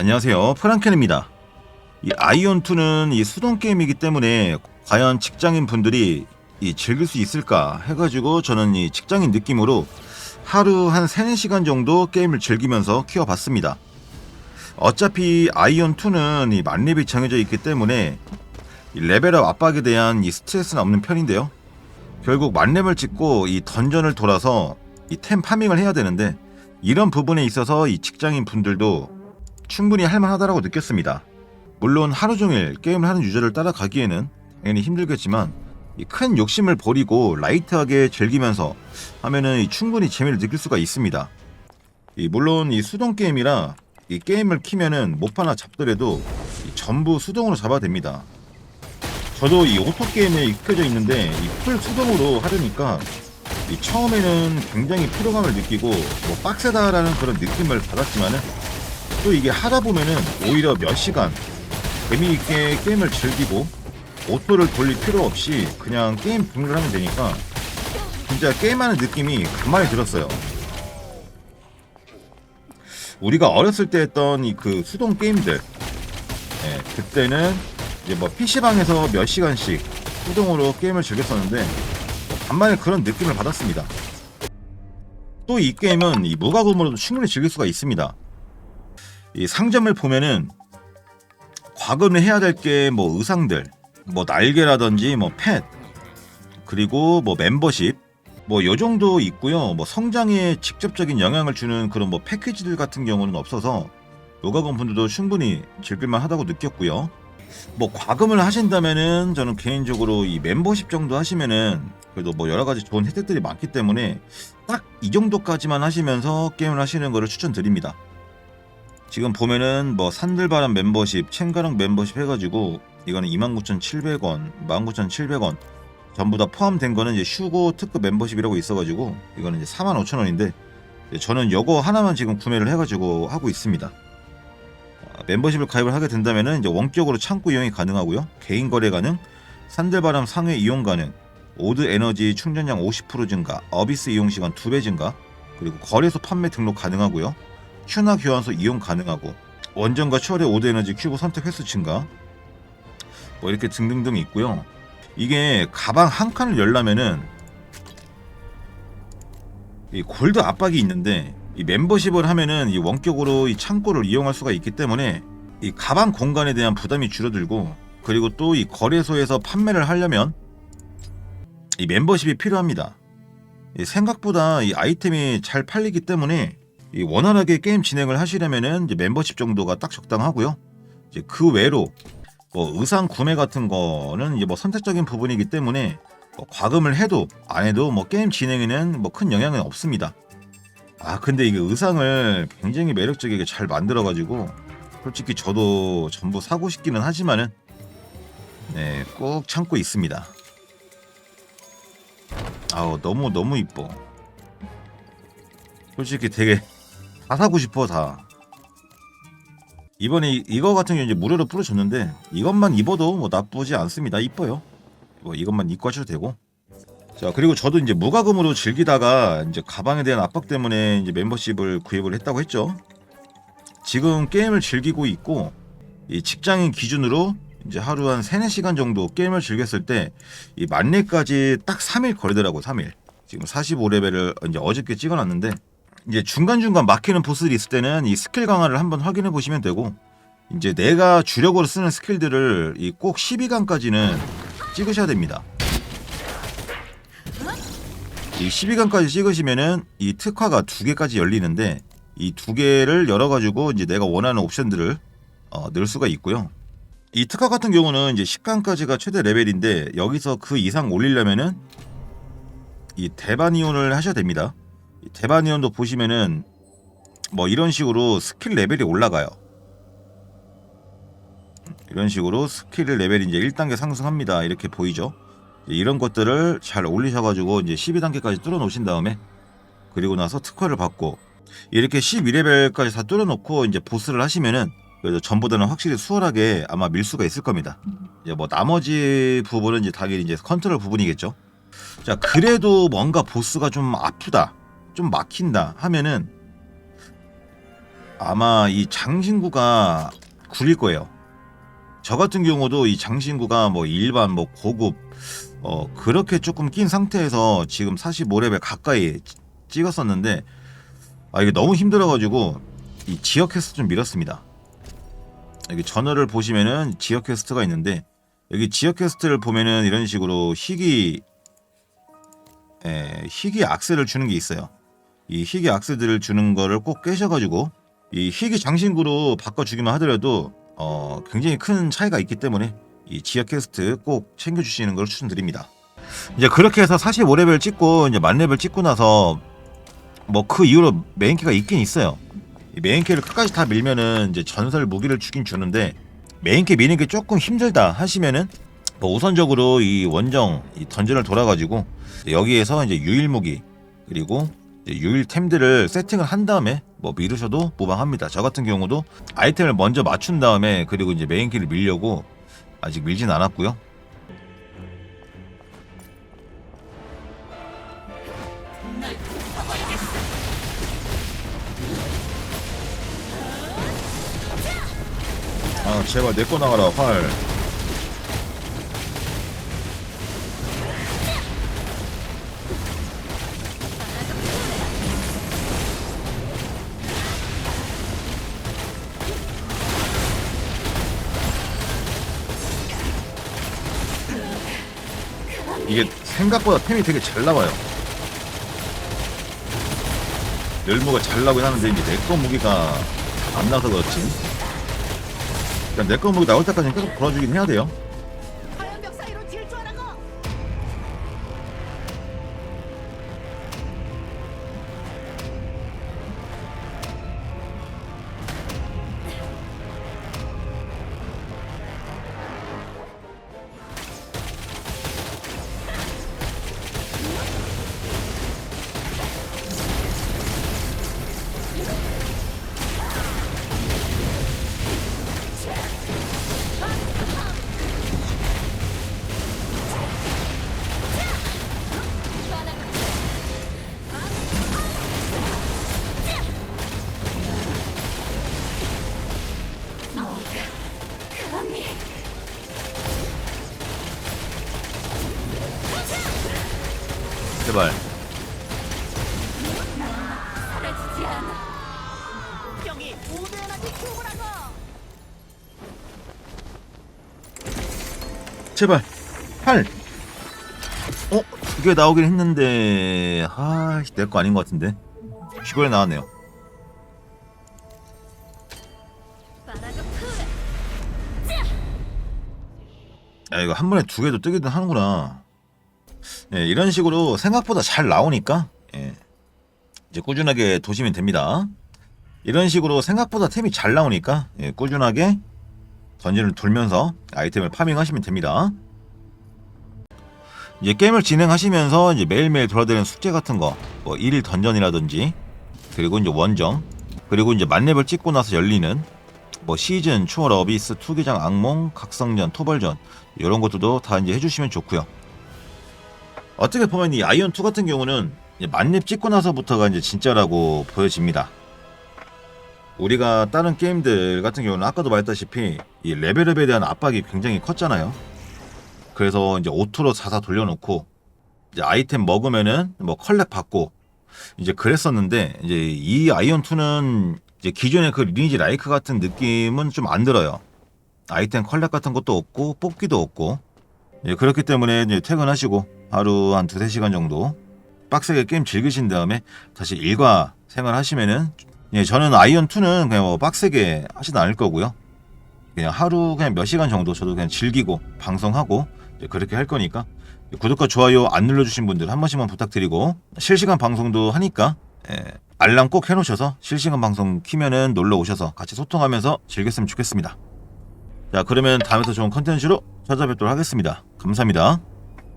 안녕하세요. 프랑켄입니다. 이 아이온2는 이 수동 게임이기 때문에 과연 직장인 분들이 이 즐길 수 있을까 해가지고 저는 이 직장인 느낌으로 하루 한 3, 4시간 정도 게임을 즐기면서 키워봤습니다. 어차피 아이온2는 이 만렙이 정해져 있기 때문에 이 레벨업 압박에 대한 이 스트레스는 없는 편인데요. 결국 만렙을 찍고 이 던전을 돌아서 이 템 파밍을 해야 되는데 이런 부분에 있어서 이 직장인 분들도 충분히 할만하다라고 느꼈습니다. 물론 하루 종일 게임을 하는 유저를 따라가기에는 당연히 힘들겠지만 이큰 욕심을 버리고 라이트하게 즐기면서 하면은 이 충분히 재미를 느낄 수가 있습니다. 이 물론 이 수동 게임이라 이 게임을 키면은 못 하나 잡더라도 이 전부 수동으로 잡아야 됩니다. 저도 이 오토 게임에 익혀져 있는데 이 풀 수동으로 하려니까 이 처음에는 굉장히 피로감을 느끼고 뭐 빡세다라는 그런 느낌을 받았지만은 또 이게 하다 보면은 오히려 몇 시간 재미있게 게임을 즐기고 오토를 돌릴 필요 없이 그냥 게임 분류를 하면 되니까 진짜 게임하는 느낌이 간만에 들었어요. 우리가 어렸을 때 했던 이 그 수동 게임들, 예, 그때는 이제 뭐 PC방에서 몇 시간씩 수동으로 게임을 즐겼었는데 간만에 그런 느낌을 받았습니다. 또 이 게임은 이 무과금으로도 충분히 즐길 수가 있습니다. 이 상점을 보면은 과금을 해야 될 게 뭐 의상들, 뭐 날개라든지 뭐 펫, 그리고 뭐 멤버십, 뭐 요 정도 있고요. 뭐 성장에 직접적인 영향을 주는 그런 뭐 패키지들 같은 경우는 없어서 요가금 분들도 충분히 즐길만 하다고 느꼈고요. 뭐 과금을 하신다면은 저는 개인적으로 이 멤버십 정도 하시면은 그래도 뭐 여러 가지 좋은 혜택들이 많기 때문에 딱 이 정도까지만 하시면서 게임을 하시는 거를 추천드립니다. 지금 보면은 뭐 산들바람 멤버십, 챙가랑 멤버십 해가지고 이거는 29,700원, 19,700원 전부 다 포함된 거는 이제 휴고 특급 멤버십이라고 있어가지고 이거는 이제 45,000원인데 저는 요거 하나만 지금 구매를 해가지고 하고 있습니다. 아, 멤버십을 가입을 하게 된다면은 이제 원격으로 창구 이용이 가능하고요, 개인 거래 가능, 산들바람 상회 이용 가능, 오드 에너지 충전량 50% 증가, 어비스 이용 시간 2배 증가, 그리고 거래소 판매 등록 가능하고요. 큐나 교환소 이용 가능하고 원전과 추월의 오드 에너지 큐브 선택 횟수 증가 뭐 이렇게 등등등 있고요. 이게 가방 한 칸을 열려면은 이 골드 압박이 있는데 이 멤버십을 하면은 이 원격으로 이 창고를 이용할 수가 있기 때문에 이 가방 공간에 대한 부담이 줄어들고 그리고 또 이 거래소에서 판매를 하려면 이 멤버십이 필요합니다. 이 생각보다 이 아이템이 잘 팔리기 때문에 이 원활하게 게임 진행을 하시려면은 이제 멤버십 정도가 딱 적당하고요. 이제 그 외로 뭐 의상 구매 같은 거는 이제 뭐 선택적인 부분이기 때문에 뭐 과금을 해도 안 해도 뭐 게임 진행에는 뭐 큰 영향은 없습니다. 아 근데 이게 의상을 굉장히 매력적이게 잘 만들어가지고 솔직히 저도 전부 사고 싶기는 하지만은 네 꼭 참고 있습니다. 아우 너무 너무 이뻐. 솔직히 되게 다 사고 싶어 다. 이번에 이- 이거 같은 경우 이제 무료로 뿌려줬는데 이것만 입어도 뭐 나쁘지 않습니다. 이뻐요. 뭐 이것만 입고 하셔도 되고. 자 그리고 저도 이제 무과금으로 즐기다가 이제 가방에 대한 압박 때문에 이제 멤버십을 구입을 했다고 했죠. 지금 게임을 즐기고 있고 이 직장인 기준으로 이제 하루 한 3, 4시간 정도 게임을 즐겼을 때 이 만렙까지 딱 3일 걸리더라고 3일. 지금 45레벨을 이제 어저께 찍어놨는데 이제 중간중간 막히는 보스들이 있을 때는 이 스킬 강화를 한번 확인해 보시면 되고 이제 내가 주력으로 쓰는 스킬들을 이 꼭 12강까지는 찍으셔야 됩니다. 이 12강까지 찍으시면은 이 특화가 두 개까지 열리는데 이 두 개를 열어가지고 이제 내가 원하는 옵션들을 어, 넣을 수가 있고요. 이 특화 같은 경우는 이제 10강까지가 최대 레벨인데 여기서 그 이상 올리려면은 이 대바니온을 하셔야 됩니다. 이 대바니온도 보시면은 뭐 이런 식으로 스킬 레벨이 올라가요. 이런 식으로 스킬 레벨이 이제 1단계 상승합니다. 이렇게 보이죠? 이런 것들을 잘 올리셔가지고 이제 12단계까지 뚫어 놓으신 다음에 그리고 나서 특화를 받고 이렇게 12레벨까지 다 뚫어 놓고 이제 보스를 하시면은 그래도 전보다는 확실히 수월하게 아마 밀 수가 있을 겁니다. 이제 뭐 나머지 부분은 이제 당연히 이제 컨트롤 부분이겠죠. 자 그래도 뭔가 보스가 좀 아프다, 좀 막힌다 하면은 아마 이 장신구가 구릴 거예요. 저 같은 경우도 이 장신구가 뭐 일반 뭐 고급 어 그렇게 조금 낀 상태에서 지금 45레벨 가까이 찌- 찍었었는데 아 이게 너무 힘들어가지고 이 지역 퀘스트 좀 밀었습니다. 여기 전어를 보시면은 지역 퀘스트가 있는데 여기 지역 퀘스트를 보면은 이런 식으로 희귀 에, 희귀 악세를 주는 게 있어요. 이 희귀 악세들을 주는 거를 꼭 깨셔가지고 이 희귀 장신구로 바꿔주기만 하더라도 어, 굉장히 큰 차이가 있기 때문에 이 지역 퀘스트 꼭 챙겨주시는 걸 추천드립니다. 이제 그렇게 해서 45레벨 찍고 이제 만레벨 찍고 나서 뭐 그 이후로 메인키가 있긴 있어요. 이 메인키를 끝까지 다 밀면은 이제 전설 무기를 주긴 주는데 메인키 미는 게 조금 힘들다 하시면은 뭐 우선적으로 이 원정 이 던전을 돌아가지고 여기에서 이제 유일 무기 그리고 유일 템들을 세팅을 한 다음에 뭐 미루셔도 무방합니다. 저 같은 경우도 아이템을 먼저 맞춘 다음에 그리고 이제 메인키를 밀려고 아직 밀진 않았고요. 아 제발 내 거 나가라 활. 이게 생각보다 템이 되게 잘 나와요. 열무가 잘 나오긴 하는데 이제 내거 무기가 안 나서 그렇지. 일단 내거 무기 나올 때까지는 계속 돌아주긴 해야 돼요. 제발. 사라지지 않아! 여기 우대현한테 죽으라고! 제발. 팔. 어? 두 개 나오긴 했는데 아, 내 거 아닌 것 같은데. 슈거에 나왔네요. 야, 이거 한 번에 두 개도 뜨기도 하는구나. 예, 이런 식으로 생각보다 잘 나오니까 예, 이제 꾸준하게 도시면 됩니다. 이런 식으로 생각보다 템이 잘 나오니까 예, 꾸준하게 던전을 돌면서 아이템을 파밍하시면 됩니다. 이제 게임을 진행하시면서 이제 매일매일 돌아다니는 숙제 같은 거, 뭐 일일 던전이라든지 그리고 이제 원정 그리고 이제 만렙을 찍고 나서 열리는 뭐 시즌, 추월 어비스, 투기장 악몽, 각성전, 토벌전 이런 것들도 다 이제 해주시면 좋고요. 어떻게 보면 이 아이언 2 같은 경우는 만렙 찍고 나서부터가 이제 진짜라고 보여집니다. 우리가 다른 게임들 같은 경우는 아까도 말했다시피 이 레벨업에 대한 압박이 굉장히 컸잖아요. 그래서 이제 오토로 사사 돌려놓고 이제 아이템 먹으면은 뭐 컬렉 받고 이제 그랬었는데 이제 이 아이언 2는 이제 기존의 그 리니지 라이크 같은 느낌은 좀 안 들어요. 아이템 컬렉 같은 것도 없고 뽑기도 없고 예, 그렇기 때문에 이제 퇴근하시고 하루 한 두세 시간 정도 빡세게 게임 즐기신 다음에 다시 일과 생활하시면은 예, 저는 아이언 2는 그냥 뭐 빡세게 하지도 않을 거고요. 그냥 하루 그냥 몇 시간 정도 저도 그냥 즐기고 방송하고 그렇게 할 거니까 구독과 좋아요 안 눌러주신 분들 한 번씩만 부탁드리고 실시간 방송도 하니까 예, 알람 꼭 해놓으셔서 실시간 방송 키면은 놀러 오셔서 같이 소통하면서 즐겼으면 좋겠습니다. 자 그러면 다음에 더 좋은 컨텐츠로 찾아뵙도록 하겠습니다. 감사합니다.